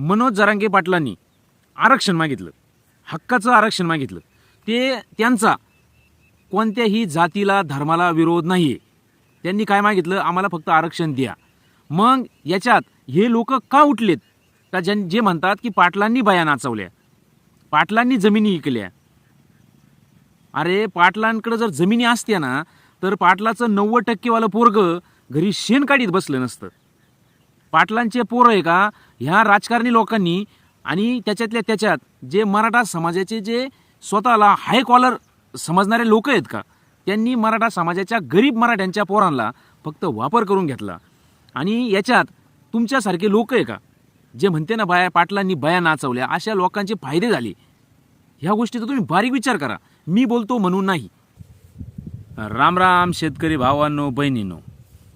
मनोज जरांगे पाटलांनी आरक्षण मागितलं. हक्काचं आरक्षण मागितलं. ते त्यांचा कोणत्याही जातीला धर्माला विरोध नाही आहे त्यांनी काय मागितलं? आम्हाला फक्त आरक्षण द्या. मग याच्यात हे लोक का उठलेत? का ज्यां जे म्हणतात की पाटलांनी बाया नाचवल्या पाटलांनी जमिनी विकल्या अरे पाटलांकडे जर जमिनी असत्या ना तर पाटलाचं नव्वद टक्केवालं पोरग घरी शेण काढीत बसलं नसतं. पाटलांचे पोरं आहे का? ह्या राजकारणी लोकांनी आणि त्याच्यातल्या त्याच्यात जे मराठा समाजाचे जे स्वतःला हाय कॉलर समजणारे लोक आहेत का? त्यांनी मराठा समाजाच्या गरीब मराठ्यांच्या पोरांना फक्त वापर करून घेतला. आणि याच्यात तुमच्यासारखे लोक आहे का? जे म्हणते ना बाया पाटलांनी बाया नाचवल्या अशा लोकांचे फायदे झाले. ह्या गोष्टीचा तुम्ही बारीक विचार करा. मी बोलतो म्हणून नाही. राम राम शेतकरी भावांनो बहिणींनो.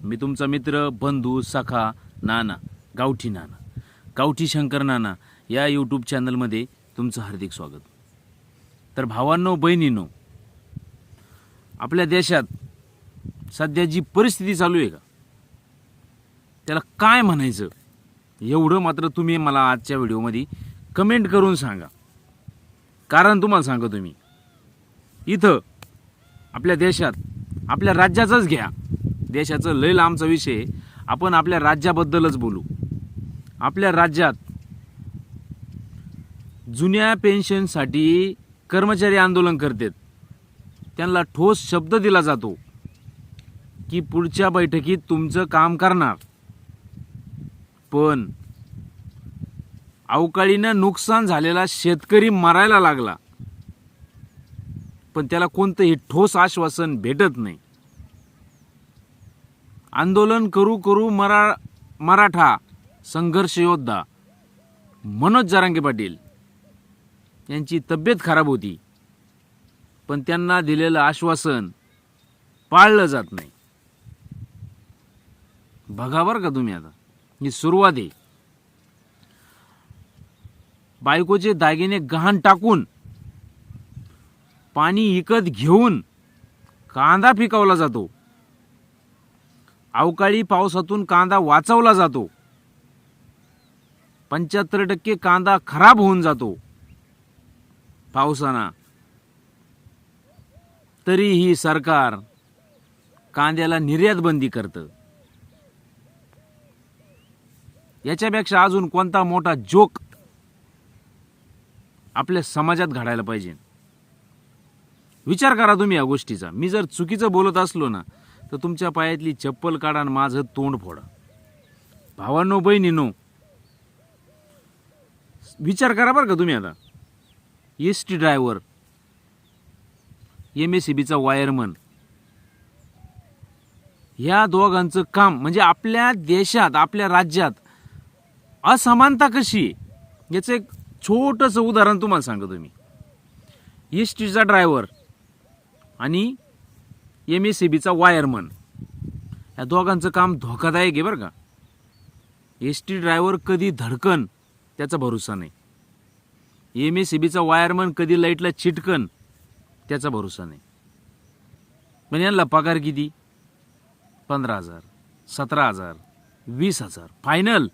मी तुमचा मित्र बंधू सखा नाना गावठी नाना गावठी शंकर नाना या यूट्यूब चॅनलमध्ये तुमचं हार्दिक स्वागत. तर भावांनो बहिणींनो आपल्या देशात सध्या जी परिस्थिती चालू आहे का त्याला काय म्हणायचं एवढं मात्र तुम्ही मला आजच्या व्हिडिओमध्ये कमेंट करून सांगा. कारण तुम्हाला सांगा तुम्ही इथं आपल्या देशात आपल्या राज्याचाच घ्या. देशाचं लय लांबचा विषय आहे. आपण आपल्या राज्याबद्दलच बोलू. आपल्या राज्यात जुन्या पेन्शनसाठी कर्मचारी आंदोलन करतात. त्यांना ठोस शब्द दिला जातो की पुढच्या बैठकीत तुमचं काम करणार. पण अवकाळीनं नुकसान झालेला शेतकरी मरायला लागला. पण त्याला कोणतंही ठोस आश्वासन भेटत नाही. आंदोलन करू करू मरा मराठा संघर्ष योद्धा मनोज जरांगे पाटील यांची तब्येत खराब होती. पण त्यांना दिलेलं आश्वासन पाळलं जात नाही. बघा बरं का तुम्ही आता. ही सुरुवात आहे. बायकोचे दागिने गहाण टाकून पाणी विकत घेऊन कांदा पिकवला जातो. अवकाळी पावसातून कांदा वाचवला जातो. पंच्याहत्तर टक्के कांदा खराब होऊन जातो. पावसाना. तरीही सरकार कांद्याला निर्यात बंदी करतं. याच्यापेक्षा अजून कोणता मोठा जोक आपल्या समाजात घडायला पाहिजे? विचार करा तुम्ही या गोष्टीचा. मी जर चुकीचं बोलत असलो ना तर तुमच्या पायातली चप्पल काढा आणि माझं तोंड फोडा. भावांनो बहिणीनो विचार करा बरं का तुम्ही आता. S T driver M S C बीचा वायरमन ह्या दोघांचं काम म्हणजे आपल्या देशात आपल्या राज्यात असमानता कशी आहे? याचं एक छोटंसं उदाहरण तुम्हाला सांगतो मी. एस टीचा ड्रायव्हर आणि एम एस सी बीचा वायरमन या दोघांचं काम धोकादायक आहे बरं का. एस टी ड्रायव्हर कधी धडकन त्याचा भरोसा नाही. एम एस सी बीचा वायरमन कधी लाईटला चिटकन त्याचा भरोसा नाही. पण यांना पगार किती? पंधरा हजार सतरा हजार वीस हजार फायनल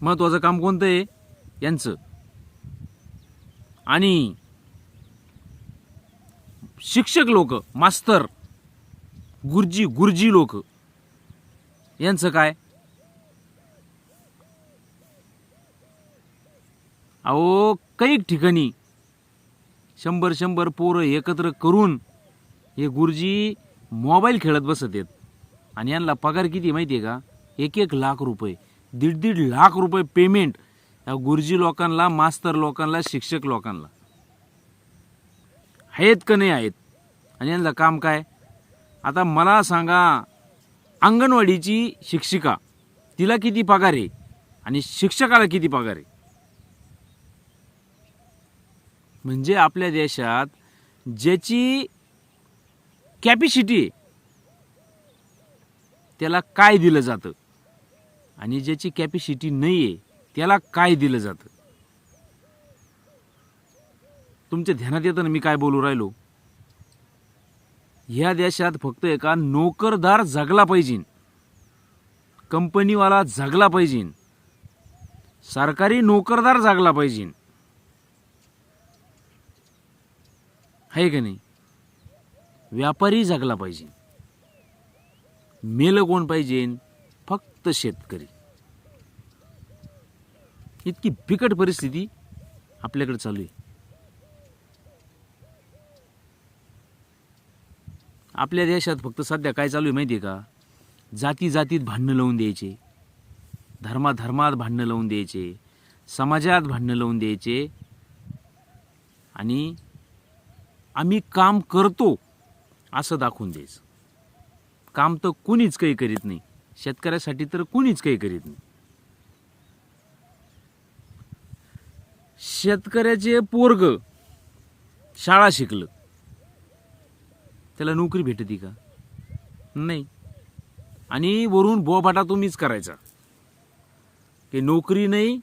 महत्वाचं काम कोणतं आहे? यांचं. आणि शिक्षक लोक मास्तर गुरुजी गुरुजी लोक. यांचं काय? अहो काही ठिकाणी शंभर शंभर पोरं एकत्र करून हे गुरुजी मोबाईल खेळत बसत आहेत. आणि यांना पगार किती माहिती आहे का? एक एक लाख रुपये दीड दीड लाख रुपये पेमेंट या गुरुजी लोकांना मास्तर लोकांना शिक्षक लोकांना. आहेत का नाही आहेत? आणि यांचं काम काय? आता मला सांगा अंगणवाडीची शिक्षिका तिला किती पगार आहे? आणि शिक्षकाला किती पगार आहे? म्हणजे आपल्या देशात ज्याची कॅपॅसिटी आहे त्याला काय दिलं जातं? आणि ज्याची कॅपॅसिटी नाही आहे त्याला काय दिलं जातं? तुमच्या ध्यानात येतं ना मी काय बोलू राहिलो? ह्या देशात फक्त एका नोकरदार जगला पाहिजे. कंपनीवाला जगला पाहिजे. सरकारी नोकरदार जागला पाहिजे. आहे का नाही? व्यापारी जगला पाहिजे. मेलं कोण पाहिजे? फक्त शेतकरी. इतकी बिकट परिस्थिती आपल्याकडे चालू आहे. आपल्या देशात फक्त सध्या काय चालू आहे माहिती आहे का? जाती जातीत भांडणं लावून द्यायचे. धर्माधर्मात भांडणं लावून द्यायचे. समाजात भांडणं लावून द्यायचे. आणि आम्ही काम करतो असं दाखवून द्यायचं. काम तर कुणीच काही करीत नाही. शेतकऱ्यासाठी तर कुणीच काही करीत नाही. शेतकऱ्याचे पोरग शाळा शिकलं. त्याला नोकरी भेटती का? नाही. आणि वरून बोबाटा तुम्हीच करायचा. की नोकरी नाही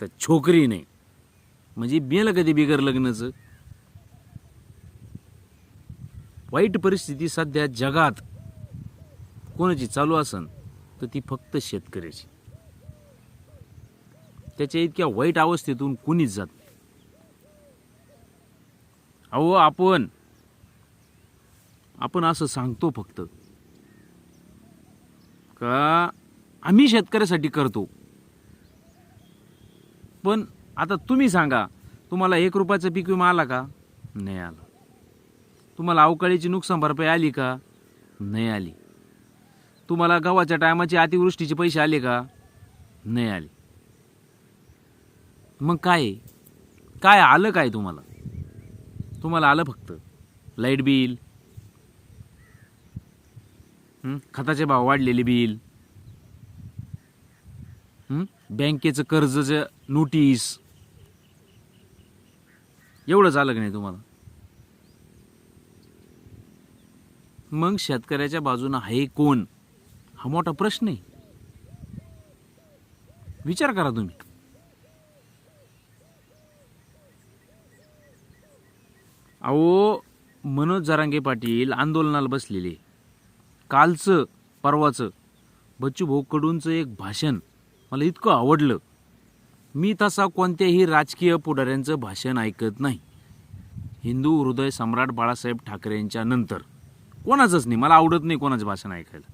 तर छोकरी नाही. म्हणजे बेलं कधी बिगर लग्नाचं? वाईट परिस्थिती सध्या जगात. कोणाची चालू असन तर ती फक्त शेतकऱ्याची. त्याच्या इतक्या वाईट अवस्थेतून कुणीच जात अहो आपण आपण असं सांगतो फक्त. का आम्ही शेतकऱ्यासाठी करतो. पण आता तुम्ही सांगा तुम्हाला एक रुपयाचं पीक विमा आला का? नाही आला. तुम्हाला अवकाळीची नुकसान भरपाई आली का? नाही आली. तुम्हाला गव्हाच्या टायमाचे अतिवृष्टीचे पैसे आले का? नाही आले. मग काय? काय आलं काय तुम्हाला? तुम्हाला आलं फक्त. लाइट बिल हं? खताचे भाव वाढलेले बिल. हं? बँकेचं कर्जचं नोटीस एवढंच आलं का नाही तुम्हाला? मग शेतकऱ्याच्या बाजूनं आहे कोण? हा मोठा प्रश्न आहे. विचार करा तुम्ही. अहो मनोज जरांगे पाटील आंदोलनाला बसलेले. कालचं परवाचं. बच्चू भाऊ कडूंचं एक भाषण मला इतकं आवडलं. मी तसा कोणत्याही राजकीय पुढाऱ्यांचं भाषण ऐकत नाही. हिंदू हृदय सम्राट बाळासाहेब ठाकरेंच्या नंतर. कोणाचंच नाही मला आवडत नाही कोणाचं भाषण ऐकायला.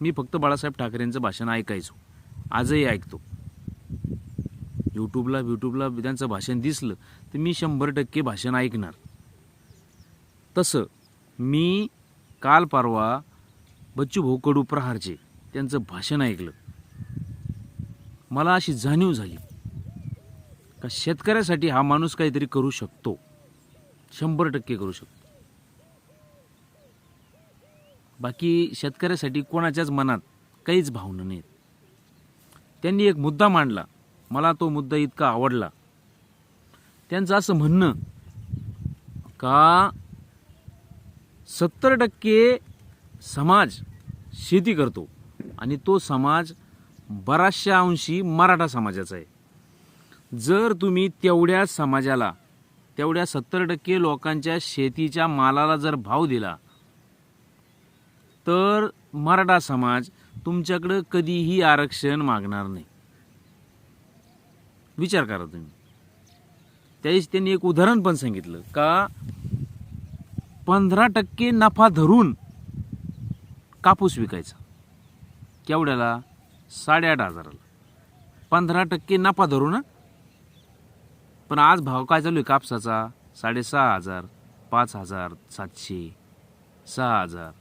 मी फक्त बाळासाहेब ठाकरेंचं भाषण ऐकायचो. आजही ऐकतो. यूट्यूबला यूट्यूबला त्यांचं भाषण दिसलं तर मी शंभर टक्के भाषण ऐकणार. तसं मी काल परवा बच्चू भाऊ कडू प्रहारचे. त्यांचं भाषण ऐकलं. मला अशी जाणीव झाली का शेतकऱ्यासाठी हा माणूस काहीतरी करू शकतो. शंभर टक्के करू शकतो. बाकी शेतकऱ्यासाठी कोणाच्याच मनात काहीच भावना नाहीत. त्यांनी एक मुद्दा मांडला. मला तो मुद्दा इतका आवडला. त्यांचं असं म्हणणं का सत्तर टक्के समाज शेती करतो आणि तो समाज बराचशा अंशी मराठा समाजाचा आहे. जर तुम्ही तेवढ्या समाजाला तेवढ्या सत्तर टक्के लोकांच्या शेतीच्या मालाला जर भाव दिला तर मराठा समाज तुमच्याकडं कधीही आरक्षण मागणार नाही. विचार करा तुम्ही. त्याच त्यांनी एक उदाहरण पण सांगितलं का पंधरा टक्के नफा धरून कापूस विकायचा. केवढ्याला? साडेआठ हजाराला. पंधरा टक्के नफा धरून ना पण आज भाव काय चालू आहे कापसाचा? साडेसहा हजार पाच हजार सातशे सहा हजार.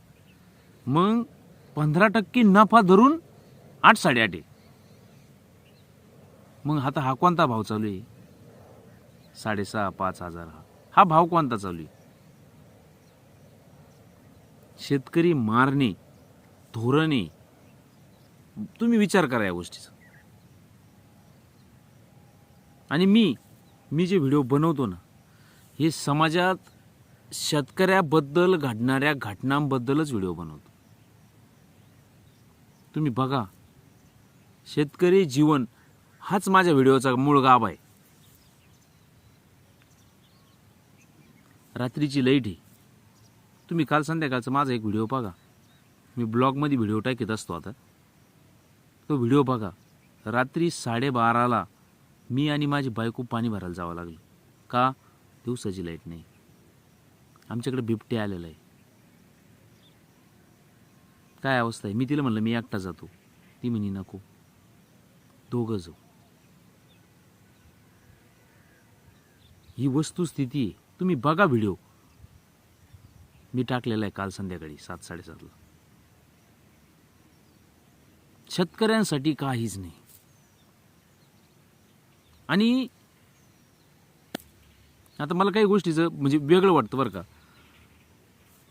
मग पंधरा टक्के नफा धरून आठ साडेआठ आहे. मग आता हा कोणता भाव चालू आहे? साडेसहा पाच हजार हा. हा भाव कोणता चालू आहे? शेतकरी मारणे. धोरणे. तुम्ही विचार करा या गोष्टीचा. आणि मी मी जे व्हिडिओ बनवतो ना हे समाजात शेतकऱ्याबद्दल घडणाऱ्या घटनांबद्दलच व्हिडिओ बनवतो. तुम्ही बघा शेतकरी जीवन हाच माझ्या व्हिडिओचा मूळ गाभ आहे. रात्रीची लाइट आहे. तुम्ही काल संध्याकाळचा माझा एक व्हिडिओ बघा. मी ब्लॉगमध्ये व्हिडिओ टाकीत असतो आता. तो व्हिडिओ बघा. रात्री साडेबाराला मी आणि माझी बायको पाणी भरायला जावं लागलं. का? दिवसाची लाइट नाही. आमच्याकडे बिबटे आलेलं आहे. काय अवस्था आहे? मी तिला म्हणलं मी एकटा जातो. ती म्हणी नको. दोघं जाऊ. ही वस्तुस्थिती आहे. तुम्ही बघा व्हिडिओ. मी टाकलेला आहे काल संध्याकाळी सात साडेसातला. शेतकऱ्यांसाठी काहीच नाही. आणि आता मला काही गोष्टीचं म्हणजे वेगळं वाटतं बरं का.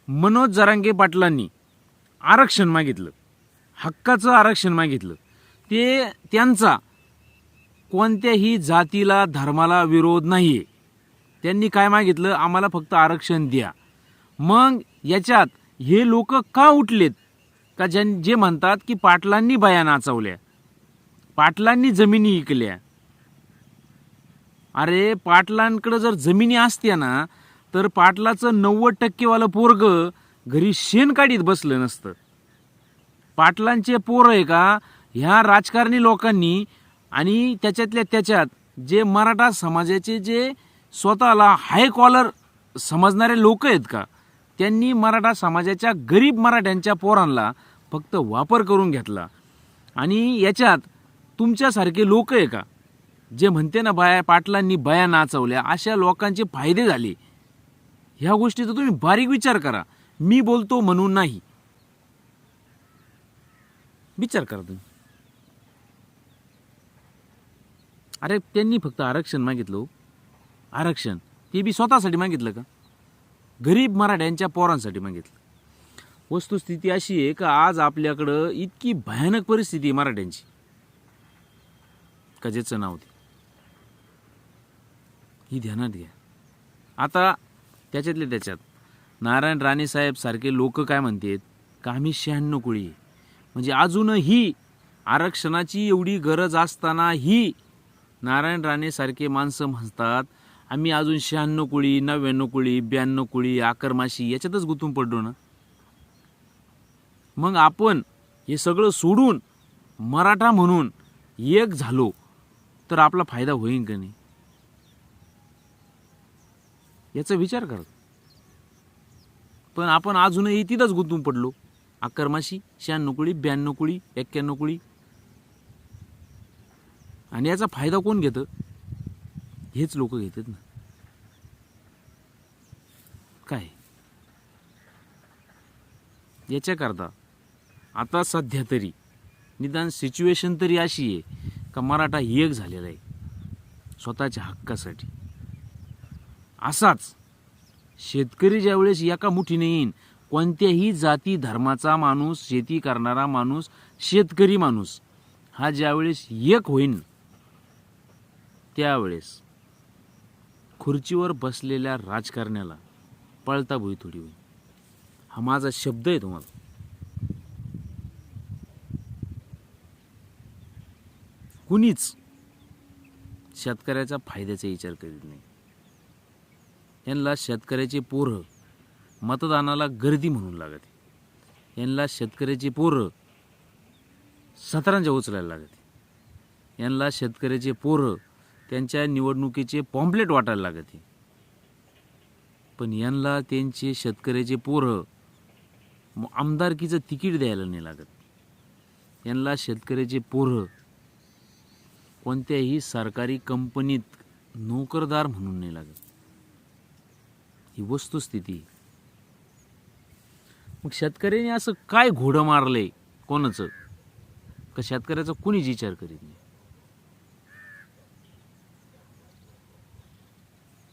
मनोज जरांगे पाटलांनी आरक्षण मागितलं. हक्काचं आरक्षण मागितलं. ते त्यांचा कोणत्याही जातीला धर्माला विरोध नाही आहे त्यांनी काय मागितलं? आम्हाला फक्त आरक्षण द्या. मग याच्यात हे लोक का उठलेत? का ज्यां जे म्हणतात की पाटलांनी बाया नाचवल्या पाटलांनी जमिनी इकल्या. अरे पाटलांकडं जर जमिनी असत्या ना तर पाटलाचं नव्वद टक्केवालं पोरग घरी शेण काढीत बसलं नसतं. पाटलांचे पोरं आहे का ह्या राजकारणी लोकांनी आणि त्याच्यातल्या त्याच्यात जे मराठा समाजाचे जे स्वतःला हाय कॉलर समजणारे लोक आहेत का त्यांनी मराठा समाजाच्या गरीब मराठ्यांच्या पोरांना फक्त वापर करून घेतला. आणि याच्यात तुमच्यासारखे लोक आहे का? जे म्हणते ना बाया पाटलांनी बाया नाचवल्या अशा लोकांचे फायदे झाले. ह्या गोष्टीचा तुम्ही बारीक विचार करा. मी बोलतो म्हणून नाही. विचार करा तुम्ही. अरे त्यांनी फक्त आरक्षण मागितलं हो. आरक्षण. ते बी स्वतःसाठी मागितलं का? गरीब मराठ्यांच्या पोरांसाठी मागितलं. वस्तुस्थिती अशी आहे का आज आपल्याकडं इतकी भयानक परिस्थिती आहे मराठ्यांची. का ज्याचं नाव ते? ही ध्यानात घ्या. आता त्याच्यातले त्याच्यात नारायण राणे साहेब सारखे लोक काय म्हणतात? का आम्ही शहाण्णव कुळी म्हणजे अजूनही आरक्षणाची एवढी गरज असतानाही नारायण राणे सारखे माणसं म्हणतात आम्ही अजून शहाण्णव कुळी नव्याण्णव कुळी ब्याण्णव कुळी आकरमाशी याच्यातच गुंतून पडलो ना. मग आपण हे सगळं सोडून मराठा म्हणून एक झालो तर आपला फायदा होईल का नाही? याचा विचार करा. पण आपण अजूनही तिथंच गुंतून पडलो. अकरमाशी शहाण्णव कुळी ब्याण्णव कुळी एक्क्याण्णव कुळी. आणि याचा फायदा कोण घेतं? हेच लोक घेतात ना. काय? याच्याकरता आता सध्या तरी निदान सिच्युएशन तरी अशी आहे का मराठा एक झालेला आहे स्वतःच्या हक्कासाठी. असाच शेतकरी ज्यावेळेस एका मुठीने येईन कोणत्याही जाती धर्माचा माणूस शेती करणारा माणूस शेतकरी माणूस हा ज्यावेळेस एक होईन त्यावेळेस खुर्चीवर बसलेल्या राजकारण्याला पळता भुई थोडी होईल. हा माझा शब्द आहे तुम्हाला. कुणीच शेतकऱ्याचा फायद्याचा विचार करीत नाही. यांना शेतकऱ्याचे पोरं मतदानाला गर्दी म्हणून लागते. यांना शेतकऱ्याचे पोरं सतरांच्या उचलायला लागते. यांना शेतकऱ्याचे पोरं त्यांच्या निवडणुकीचे पॉम्पलेट वाटायला लागते. पण यांना त्यांचे शेतकऱ्याचे पोरं आमदारकीचं तिकीट द्यायला नाही लागत. यांना शेतकऱ्याचे पोरं कोणत्याही सरकारी कंपनीत नोकरदार म्हणून नाही लागत. ही वस्तुस्थिती. मग शेतकऱ्याने असं काय घोडं मारलंय कोणाचं? का शेतकऱ्याचा कुणीच विचार करीत नाही?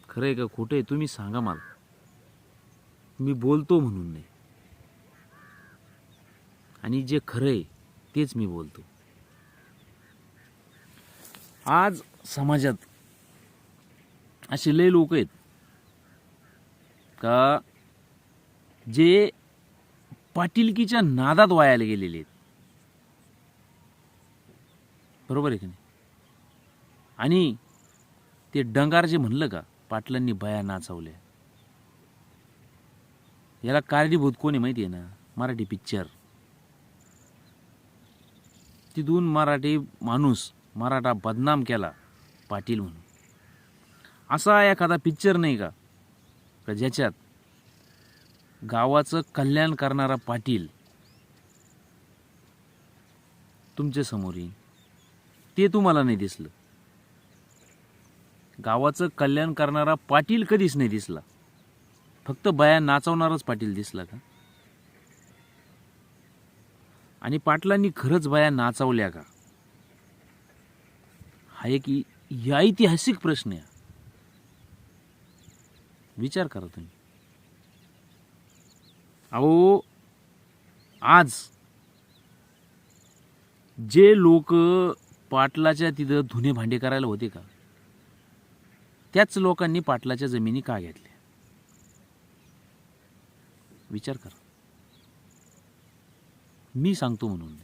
खरं आहे का खोटं आहे तुम्ही सांगा मला. मी बोलतो म्हणून नाही. आणि जे खरं आहे तेच मी बोलतो. आज समाजात असे लय लोक आहेत का जे पाटीलकीच्या नादात वायाला गेलेले आहेत. बरोबर आहे की नाही? आणि ते डंगार जे म्हणलं का पाटलांनी बया नाचवल्या. याला कारणीभूत कोण आहे माहिती आहे ना? मराठी पिक्चर तिथून मराठी माणूस मराठा बदनाम केला पाटील म्हणून. असा एखादा पिक्चर नाही का? का ज्याच्यात गावाचं कल्याण करणारा पाटील तुमच्यासमोर येईल. ते तुम्हाला नाही दिसलं. गावाचं कल्याण करणारा पाटील कधीच नाही दिसला. फक्त बाया नाचवणारच पाटील दिसला का? आणि पाटलांनी खरंच बाया नाचवल्या का? हा एक या ऐतिहासिक प्रश्न आहे. विचार करा तुम्ही. अहो आज जे लोक पाटलाच्या तिथं धुणे भांडे करायला होते का? त्याच लोकांनी पाटलाच्या जमिनी का घेतल्या? विचार करा. मी सांगतो म्हणून.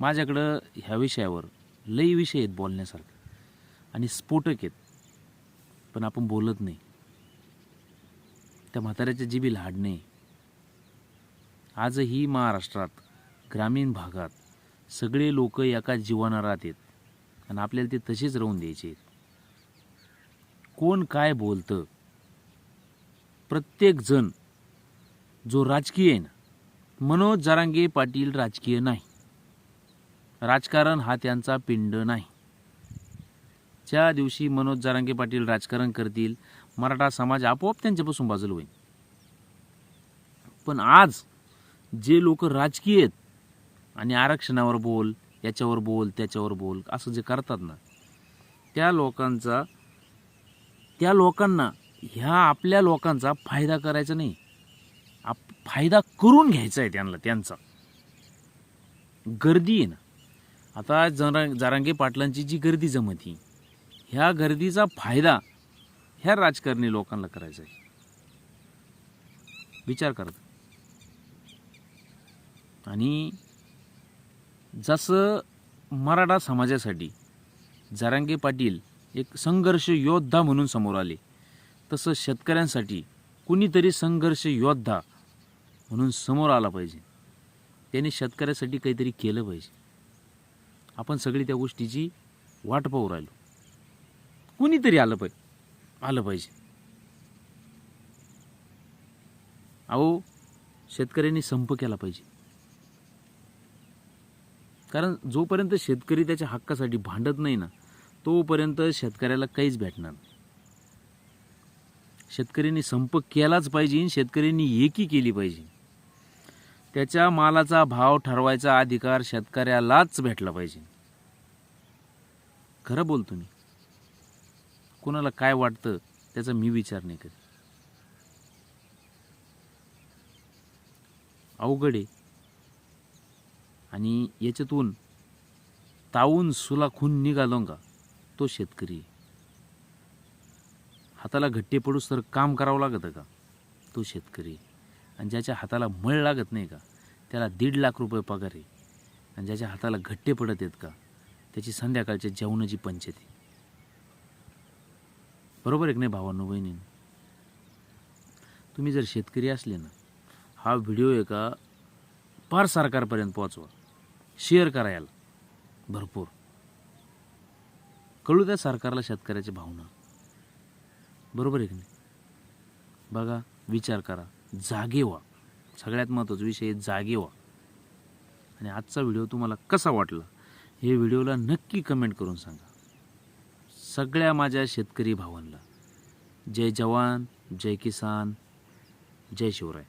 माझ्याकडं ह्या विषयावर लई विषय आहेत बोलण्यासारखे. आणि स्फोटक आहेत. पण आपण बोलत नाही. त्या म्हाताऱ्याच्या जीबी हाडणे आजही महाराष्ट्रात ग्रामीण भागात सगळे लोक एका जीवनारात आहेत. आणि आपल्याला ते तसेच राहून द्यायचे आहेत. कोण काय बोलतं प्रत्येक जण जो राजकीय आहे ना मनोज जरांगे पाटील राजकीय नाही. राजकारण हा त्यांचा पिंड नाही. ज्या दिवशी मनोज जरांगे पाटील राजकारण करतील मराठा समाज आपोआप त्यांच्यापासून बाजूला होईल. पण आज जे लोक राजकीय आहेत आणि आरक्षणावर बोल याच्यावर बोल त्याच्यावर बोल असं जे करतात ना त्या लोकांचा त्या लोकांना ह्या आपल्या लोकांचा फायदा करायचा नाही. आप फायदा करून घ्यायचा आहे त्यांना त्यांचा. गर्दी आहे ना. आता जरा जारांगे पाटलांची जी गर्दी जमती ह्या गर्दीचा फायदा ह्या राजकारणी लोकांना करायचा आहे. विचार करत. आणि जसं मराठा समाजासाठी जारांगे पाटील एक संघर्ष योद्धा म्हणून समोर आले तसं शेतकऱ्यांसाठी कुणीतरी संघर्ष योद्धा म्हणून समोर आला पाहिजे. त्याने शेतकऱ्यासाठी काहीतरी केलं पाहिजे. आपण सगळी त्या गोष्टीची वाट पाहू राहिलो. कुणीतरी आलं पाहिजे आलं पाहिजे. अहो शेतकऱ्यांनी संप केला पाहिजे. कारण जोपर्यंत शेतकरी त्याच्या हक्कासाठी भांडत नाही ना तोपर्यंत शेतकऱ्याला काहीच भेटणार नाही. शेतकऱ्यांनी संप केलाच पाहिजे शेतकऱ्यांनी एकी केली पाहिजे. त्याच्या मालाचा भाव ठरवायचा अधिकार शेतकऱ्यालाच भेटला पाहिजे. खरं बोलतो मी. कोणाला काय वाटतं त्याचा मी विचार नाही करीत. अवघड आहे. आणि याच्यातून तावून सुला खून निघालो का तो शेतकरी आहे. हाताला घट्टे पडूस तर काम करावं लागतं का? तो शेतकरी. आणि ज्याच्या हाताला मळ लागत नाही का? त्याला दीड लाख रुपये पगार आहे. आणि ज्याच्या हाताला घट्टे पडत आहेत का? त्याची संध्याकाळच्या जेवणाची पंचायत. आहे बरोबर एक नाही भावांनो बहिणी तुम्ही जर शेतकरी असले ना हा व्हिडिओ एका पार सरकारपर्यंत पोहोचवा. शेअर करा याला. भरपूर. कळू द्या सरकारला शेतकऱ्याची भावना. बरोबर आहे की नाही? बघा विचार करा. जागे व्हा. सगळ्यात महत्त्वाचा विषय आहे जागे व्हा. आणि आजचा व्हिडिओ तुम्हाला कसा वाटला हे व्हिडिओला नक्की कमेंट करून सांगा. सगळ्या माझ्या शेतकरी भावांना. जय जवान जय किसान जय शिवराय.